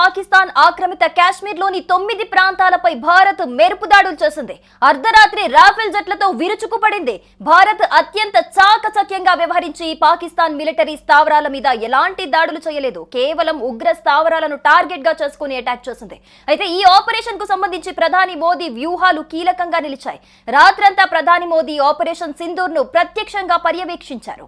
పాకిస్తాన్ ఆక్రమిత ఆక్రమిత కాశ్మీర్లోని తొమ్మిది ప్రాంతాలపై భారత్ మెరుపు దాడులు చేసింది. అర్ధరాత్రి రాఫెల్ జట్లతో విరుచుకుపడింది. భారత్ అత్యంత చాకచక్యంగా వ్యవహరించి పాకిస్తాన్ మిలిటరీ స్థావరాల మీద ఎలాంటి దాడులు చేయలేదు. కేవలం ఉగ్ర స్థావరాలను టార్గెట్గా చేసుకుని అటాక్ చేసింది. అయితే ఈ ఆపరేషన్కు సంబంధించి ప్రధాని మోదీ వ్యూహాలు కీలకంగా నిలిచాయి. రాత్రంతా ప్రధాని మోదీ ఆపరేషన్ సింధూర్ను ప్రత్యక్షంగా పర్యవేక్షించారు.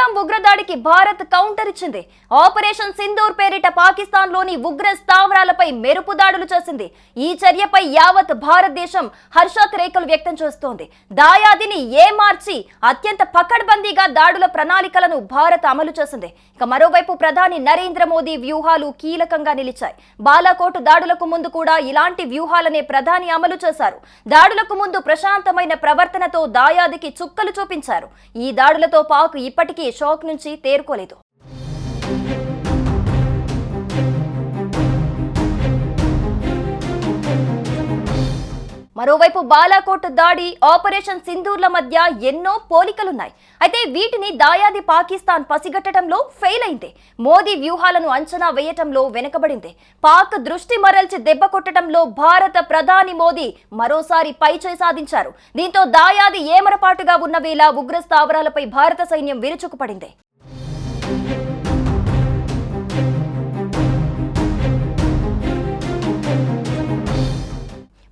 పహల్గాం ఉగ్రదాడికి భారత్ కౌంటర్ ఇచ్చింది. ఆపరేషన్ సింధూర్ పేరిట పాకిస్తాన్లోని ఉగ్ర స్థావరాలపై మెరుపు దాడులు చేసింది. ఈ చర్యపై యావత్ భారతదేశం హర్షాతిరేకలు వ్యక్తం చేస్తోంది. దాయాదిని ఏమార్చి అత్యంత పకడ్బందీగా దాడుల ప్రణాళికలను భారత్ అమలు చేసింది. ఇక మరోవైపు ప్రధాని నరేంద్ర మోదీ వ్యూహాలు కీలకంగా నిలిచాయి. బాలాకోట్ దాడులకు ముందు కూడా ఇలాంటి వ్యూహాలనే ప్రధాని అమలు చేశారు. దాడులకు ముందు ప్రశాంతమైన ప్రవర్తనతో దాయాదికి చుక్కలు చూపించారు. ఈ దాడులతో పాక్ ఇప్పటికీ షాక్ నుంచి తేరుకోలేదు. మరోవైపు బాలాకోట్ దాడి ఆపరేషన్ సింధూర్ల మధ్య ఎన్నో పోలికలున్నాయి. అయితే వీటిని దాయాది పాకిస్తాన్ పసిగట్టడంలో ఫెయిల్ అయింది. మోదీ వ్యూహాలను అంచనా వేయటంలో వెనుకబడింది. పాక్ దృష్టి మరల్చి దెబ్బ కొట్టడంలో భారత ప్రధాని మోదీ మరోసారి పైచే సాధించారు. దీంతో దాయాది ఏమరపాటుగా ఉన్న వేళ ఉగ్ర స్థావరాలపై భారత సైన్యం విరుచుకుపడింది.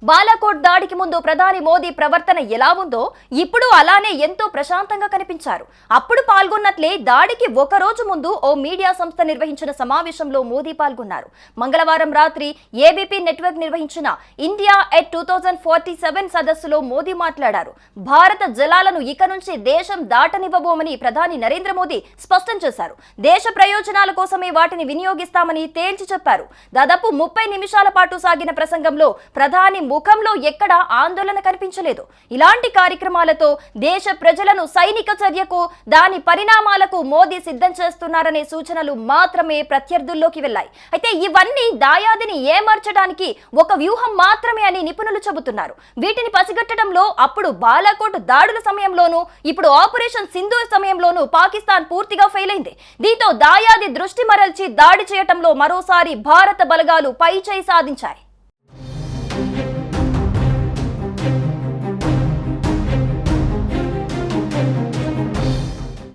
బాలాకోట్ దాడికి ముందు ప్రధాని మోదీ ప్రవర్తన ఎలా ఉందో ఇప్పుడు అలానే ఎంతో ప్రశాంతంగా కనిపించారు. అప్పుడు పాల్గొన్నట్లే దాడికి ఒక రోజు ముందు ఓ మీడియా సంస్థ నిర్వహించిన సమావేశంలో మోదీ పాల్గొన్నారు. మంగళవారం రాత్రి ఏబీపీ నెట్వర్క్ నిర్వహించిన India at two thousand forty seven సదస్సులో మోదీ మాట్లాడారు. భారత జలాలను ఇక నుంచి దేశం దాటనివ్వబోమని ప్రధాని నరేంద్ర మోదీ స్పష్టం చేశారు. దేశ ప్రయోజనాల కోసమే వాటిని వినియోగిస్తామని తేల్చి చెప్పారు. దాదాపు ముప్పై నిమిషాల పాటు సాగిన ప్రసంగంలో ప్రధాని ముఖంలో ఎక్కడా ఆందోళన కనిపించలేదు. ఇలాంటి కార్యక్రమాలతో దేశ ప్రజలను సైనిక చర్యకు దాని పరిణామాలకు మోదీ సిద్ధం చేస్తున్నారనే సూచనలు మాత్రమే ప్రత్యర్థుల్లోకి వెళ్ళాయి. అయితే ఇవన్నీ దాయాదిని ఏమార్చడానికి ఒక వ్యూహం మాత్రమే అని నిపుణులు చెబుతున్నారు. వీటిని పసిగట్టడంలో అప్పుడు బాలాకోట్ దాడుల సమయంలోనూ ఇప్పుడు ఆపరేషన్ సింధూర్ సమయంలోనూ పాకిస్తాన్ పూర్తిగా ఫెయిల్ అయింది. దీంతో దాయాది దృష్టి మరల్చి దాడి చేయటంలో మరోసారి భారత బలగాలు పైచేయి సాధించాయి.